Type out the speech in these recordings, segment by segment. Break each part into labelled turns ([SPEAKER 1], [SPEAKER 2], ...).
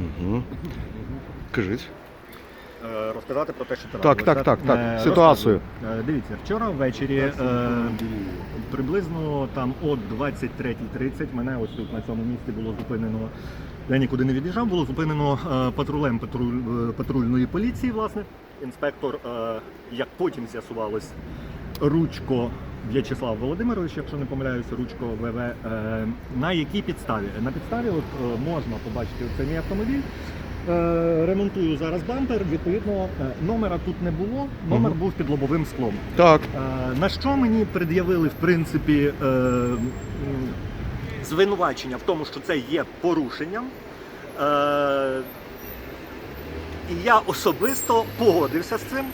[SPEAKER 1] Угу. Кажіть.
[SPEAKER 2] Е, Розказати про те, що
[SPEAKER 1] Так, так, так, так.
[SPEAKER 2] Е,
[SPEAKER 1] Ситуацію.
[SPEAKER 2] Е, Дивіться, вчора ввечері е, приблизно там о 23.30 мене ось тут на цьому місці було зупинено. Я нікуди не від'їжджав, було зупинено патрулем патруль, патрульної поліції, власне. Інспектор, е, як потім з'ясувалось, Ручко В'ячеслав Володимирович, якщо не помиляюся, Ручко ВВ. Е, на якій підставі? На підставі от, е, можна побачити це мій автомобіль. Е, ремонтую зараз бампер. Відповідно, номера тут не було. Номер
[SPEAKER 1] Мгм.
[SPEAKER 2] був під лобовим склом.
[SPEAKER 1] Так.
[SPEAKER 2] На що мені пред'явили, в принципі, звинувачення в тому, що це є порушенням. І я особисто погодився з цим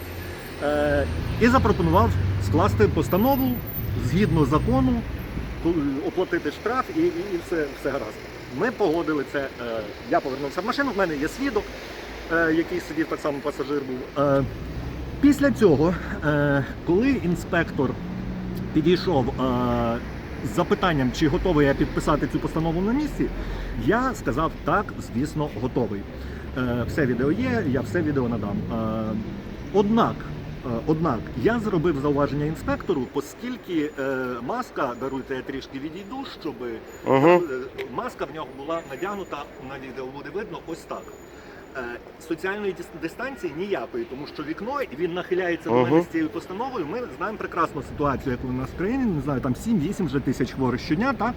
[SPEAKER 2] і запропонував скласти постанову згідно закону, оплатити штраф і, і, і все, все гаразд. Ми погодили це. Е, я повернувся в машину, в мене є свідок, е, який сидів так само пасажир був. Е, після цього, коли інспектор підійшов з запитанням, чи готовий я підписати цю постанову на місці, я сказав так, звісно, готовий. Все відео є, я все відео надам. Однак, однак, я зробив зауваження інспектору, оскільки е, маска, даруйте, я трішки відійду, щоб
[SPEAKER 1] Ага.
[SPEAKER 2] Е, Маска в нього була надягнута на відео буде видно ось так. Е, Соціальної дистанції ніякої, тому що вікно він нахиляється до мене з цією постановою. Ми знаємо прекрасну ситуацію, яку у нас в країні. Не знаю, там 7-8 вже тисяч хворих щодня. Та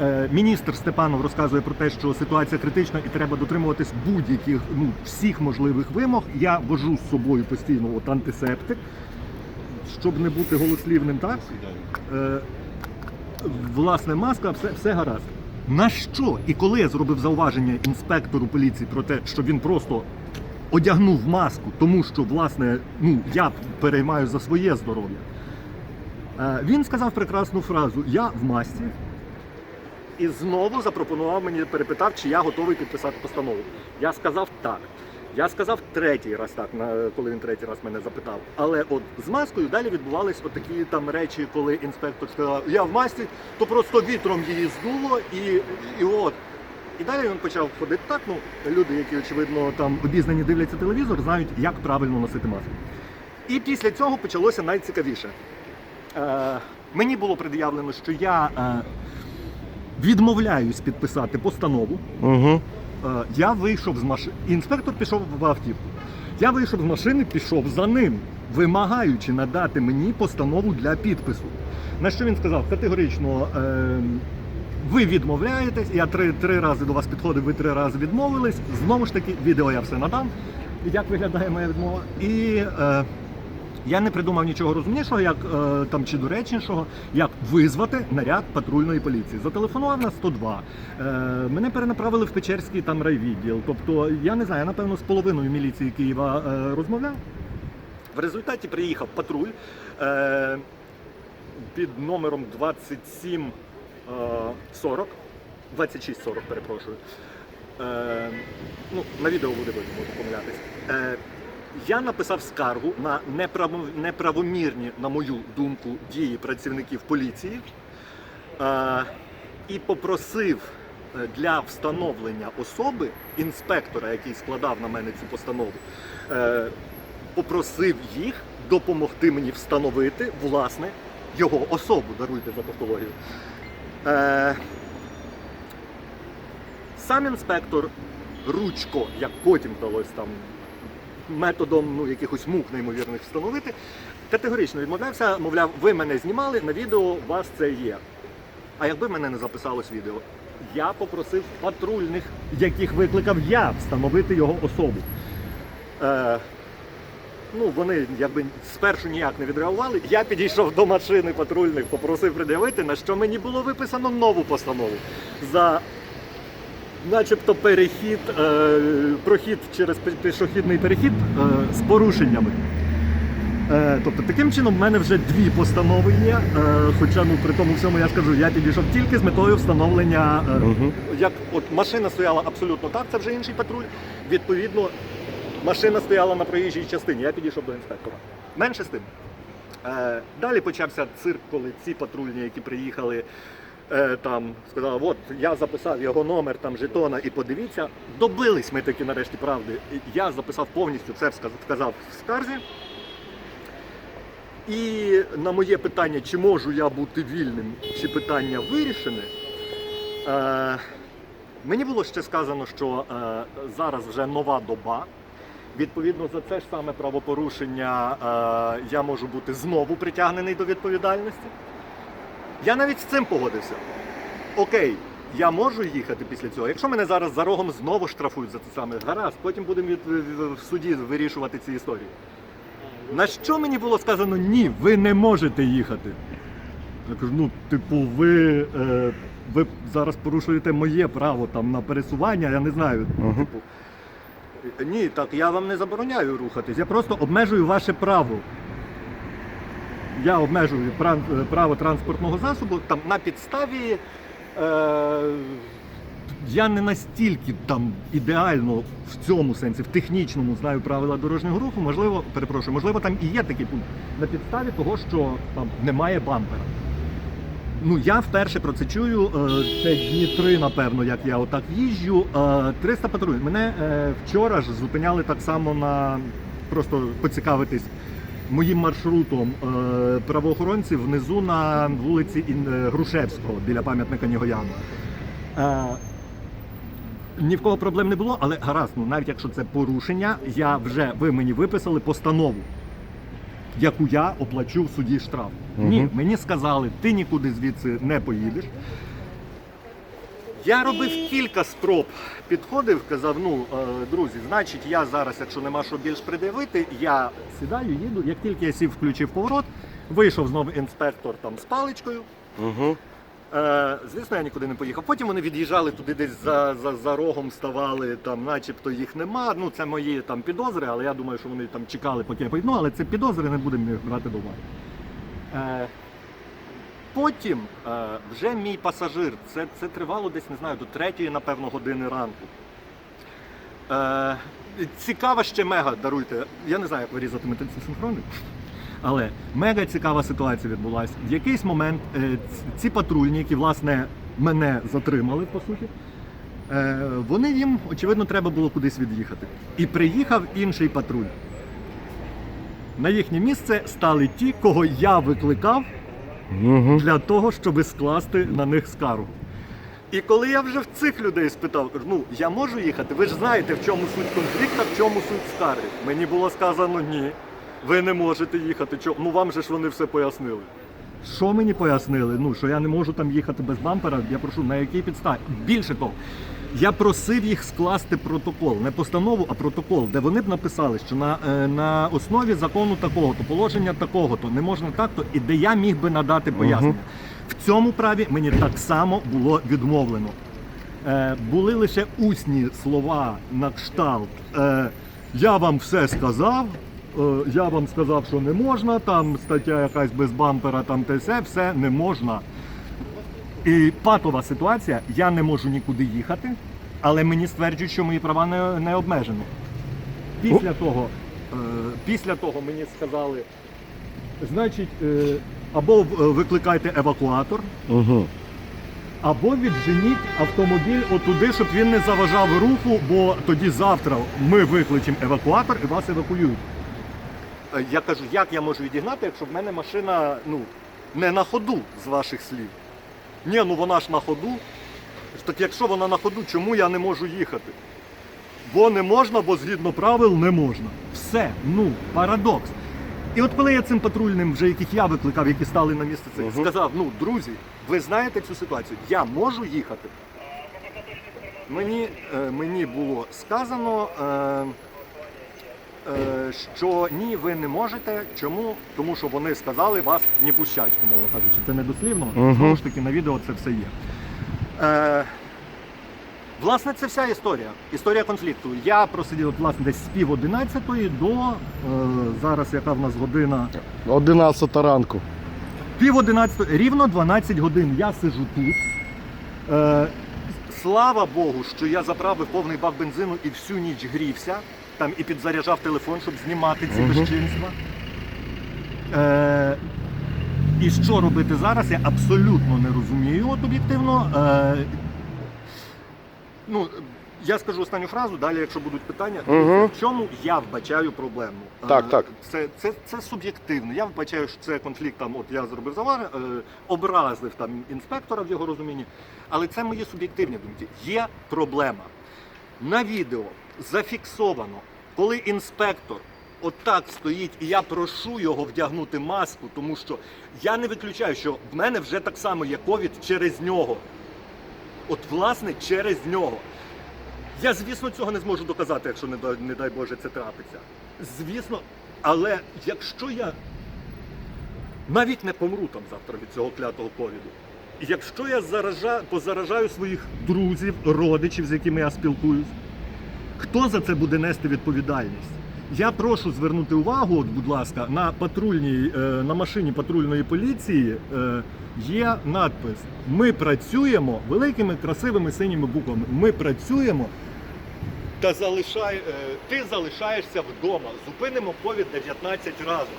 [SPEAKER 2] е, міністр Степанов розказує про те, що ситуація критична і треба дотримуватись будь-яких ну всіх можливих вимог. Я вожу з собою постійно от антисептик, щоб не бути голослівним. Так е, власне, маска, все, все гаразд. На що? І коли я зробив зауваження інспектору поліції про те, що він просто одягнув маску, тому що, власне, ну, я переймаю за своє здоров'я. Е, Він сказав прекрасну фразу Я в масці. І знову запропонував мені, перепитав, чи я готовий підписати постанову. Я сказав так. Я сказав третій раз так, коли він третій раз мене запитав. Але от з маскою далі відбувались от такі там речі, коли інспектор сказав, я в масці, то просто вітром її здуло і, і от. І далі він почав ходити так. Ну, люди, які очевидно там обізнані дивляться телевізор, знають, як правильно носити маску. І після цього почалося найцікавіше. Е, мені було пред'явлено, що я е, відмовляюсь підписати постанову.
[SPEAKER 1] Угу.
[SPEAKER 2] Е, Я вийшов з машини. Інспектор пішов в автівку. Я вийшов з машини, пішов за ним, вимагаючи надати мені постанову для підпису. На що він сказав категорично. Е, ви відмовляєтесь, я три, три рази до вас підходив, ви три рази відмовились. Знову ж таки, відео я все надам, як виглядає моя відмова. І е, я не придумав нічого розумнішого, як е, там чи доречнішого, як визвати наряд патрульної поліції. Зателефонував на 102. Е, мене перенаправили в Печерський там райвідділ. Тобто, я не знаю, я напевно з половиною міліції Києва е, розмовляв. В результаті приїхав патруль е, під номером 27 е, 40, 2640, перепрошую. Е, ну, на відео буде видно, можу помилятись. Е, я написав скаргу на неправомірні, на мою думку, дії працівників поліції е, і попросив е, для встановлення особи інспектора, який складав на мене цю постанову, е, попросив їх допомогти мені встановити власне його особу. Даруйте за тавтологію. Е, сам інспектор Ручко, як потім вдалося там методом ну, якихось мук неймовірних встановити, категорично відмовлявся, мовляв, ви мене знімали, на відео у вас це є. А якби мене не записалось відео, я попросив патрульних, яких викликав я, встановити його особу. Е, ну, вони якби спершу ніяк не відреагували. Я підійшов до машини патрульних, попросив пред'явити, на що мені було виписано нову постанову за начебто перехід, е, прохід через пішохідний перехід е, з порушеннями. Е, тобто таким чином в мене вже дві постанови є. Е, хоча ну при тому всьому я скажу, я підійшов тільки з метою встановлення. Е,
[SPEAKER 1] Угу.
[SPEAKER 2] як от машина стояла абсолютно так, це вже інший патруль. Відповідно, машина стояла на проїжджій частині. Я підійшов до інспектора. Менше з тим. Е, далі почався цирк, коли ці патрульні, які приїхали, там сказав, от я записав його номер там жетона і подивіться. Добились ми таки нарешті правди. Я записав повністю сказ- сказав в скарзі. І на моє питання, чи можу я бути вільним, чи питання вирішене, е, мені було ще сказано, що е, зараз вже нова доба. Відповідно за це ж саме правопорушення е, я можу бути знову притягнений до відповідальності. Я навіть з цим погодився. Окей, я можу їхати після цього. Якщо мене зараз за рогом знову штрафують за це саме, гаразд, потім будемо від, в суді вирішувати ці історії. На що мені було сказано ні, ви не можете їхати. Я кажу, ну, типу, ви, е, ви зараз порушуєте моє право там на пересування, я не знаю.
[SPEAKER 1] Мгм.
[SPEAKER 2] Типу, ні, так я вам не забороняю рухатись, я просто обмежую ваше право. Я обмежую е, право транспортного засобу там на підставі. Е, я не настільки там ідеально в цьому сенсі, в технічному знаю правила дорожнього руху. Можливо, перепрошую, можливо, там і є такий пункт на підставі того, що там немає бампера. Ну, я вперше про це чую. е, Це дні три, напевно, як я отак їжджу. Е, 300 патрулів. Мене е, вчора ж зупиняли так само на просто поцікавитись моїм маршрутом е, правоохоронці внизу на вулиці е, Грушевського біля пам'ятника Нігояну. Е, ні в кого проблем не було, але гаразд, ну навіть якщо це порушення, я вже ви мені виписали постанову, яку я оплачу в суді штраф.
[SPEAKER 1] Мгм.
[SPEAKER 2] Ні, мені сказали, ти нікуди звідси не поїдеш. Я робив кілька спроб, підходив, казав, ну, е, друзі, значить, я зараз, якщо нема що більш пред'явити, я сідаю, їду. Як тільки я сів, включив поворот, вийшов знову інспектор там з паличкою.
[SPEAKER 1] Угу.
[SPEAKER 2] Е, звісно, я нікуди не поїхав. Потім вони від'їжджали туди, десь за, за, за рогом ставали, там, начебто їх нема. Ну, це мої там підозри, але я думаю, що вони там чекали, поки я поїду. Ну, але це підозри, не будемо їх брати до уваги. Е, потім е, вже мій пасажир, це, це тривало десь, не знаю, до третьої, напевно, години ранку. Е, цікава ще мега, даруйте. Я не знаю, як вирізати ці синхрони. Але мега цікава ситуація відбулася. В якийсь момент е, ці патрульні, які власне мене затримали, по суті, е, вони їм, очевидно, треба було кудись від'їхати. І приїхав інший патруль. На їхнє місце стали ті, кого я викликав
[SPEAKER 1] Угу.
[SPEAKER 2] для того, щоб скласти на них скаргу. І коли я вже в цих людей спитав, ну я можу їхати, ви ж знаєте, в чому суть конфлікту, в чому суть скарги. Мені було сказано ні, ви не можете їхати. Чо- Ну вам же ж вони все пояснили. Що мені пояснили? Ну що я не можу там їхати без бампера. Я прошу на якій підставі. Більше того, я просив їх скласти протокол, не постанову, а протокол, де вони б написали, що на, е, на основі закону такого, то положення такого, то не можна так, то і де я міг би надати пояснення. В цьому праві мені так само було відмовлено. Е, були лише усні слова на кшталт. Е, я вам все сказав. е, Я вам сказав, що не можна, там стаття якась без бампера, там те все, все не можна. І патова ситуація, я не можу нікуди їхати, але мені стверджують, що мої права не, не обмежені. Після того, е, після того мені сказали, значить, е, або в- е, викликайте евакуатор,
[SPEAKER 1] Угу.
[SPEAKER 2] або відженіть автомобіль отуди, щоб він не заважав руху, бо тоді завтра ми викличемо евакуатор і вас евакуюють. Е, Я кажу, як я можу відігнати, якщо в мене машина ну, не на ходу з ваших слів. Ні, ну вона ж на ходу. Так якщо вона на ходу, чому я не можу їхати? Бо не можна, бо згідно правил не можна. Все, ну, парадокс. І от коли я цим патрульним, вже яких я викликав, які стали на місце цих,
[SPEAKER 1] Мгм.
[SPEAKER 2] сказав: ну, друзі, ви знаєте цю ситуацію, я можу їхати. Мені, е, мені було сказано, е, що ні, ви не можете. Чому? Тому що вони сказали вас не пущать, умовно кажучи. Це не дослівно.
[SPEAKER 1] Мгм.
[SPEAKER 2] Знову ж таки, на відео це все є. Е, Власне, це вся історія. Історія конфлікту. Я просидів от, власне десь з пів одинадцятої до е, зараз, яка в нас година.
[SPEAKER 1] 11 ранку.
[SPEAKER 2] Пів одинадцятої, рівно 12 годин я сижу тут. Е, слава Богу, що я заправив повний бак бензину і всю ніч грівся, там і підзаряджав телефон, щоб знімати ці безчинства. Е, І що робити зараз, я абсолютно не розумію от об'єктивно. Е, ну, я скажу останню фразу, далі, якщо будуть питання,
[SPEAKER 1] Мгм.
[SPEAKER 2] в чому я вбачаю проблему.
[SPEAKER 1] Так,
[SPEAKER 2] Е,
[SPEAKER 1] так.
[SPEAKER 2] Це, це, це суб'єктивно. Я вбачаю, що це конфлікт там, от я зробив завар, е, образив там інспектора в його розумінні. Але це мої суб'єктивні думки. Є проблема. На відео зафіксовано, коли інспектор отак стоїть, і я прошу його вдягнути маску, тому що я не виключаю, що в мене вже так само є ковід через нього. От, власне, через нього. Я, звісно, цього не зможу доказати, якщо не дай, не дай Боже це трапиться. Звісно, але якщо я навіть не помру там завтра від цього клятого ковіду, якщо я заража, позаражаю своїх друзів, родичів, з якими я спілкуюсь, хто за це буде нести відповідальність? Я прошу звернути увагу, от, будь ласка, на патрульній, е, на машині патрульної поліції е, є надпис Ми працюємо великими красивими синіми буквами. Ми працюємо та залишай, е, ти залишаєшся вдома. Зупинимо COVID-19 разом.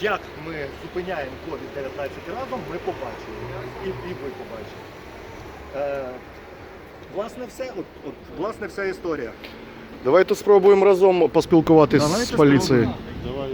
[SPEAKER 2] Як ми зупиняємо COVID-19 разом, ми побачимо. І, і ви побачите. Власне, все. От, от, власне, вся історія.
[SPEAKER 1] Давайте спробуємо разом поспілкуватися з поліцією.
[SPEAKER 2] спробуємо.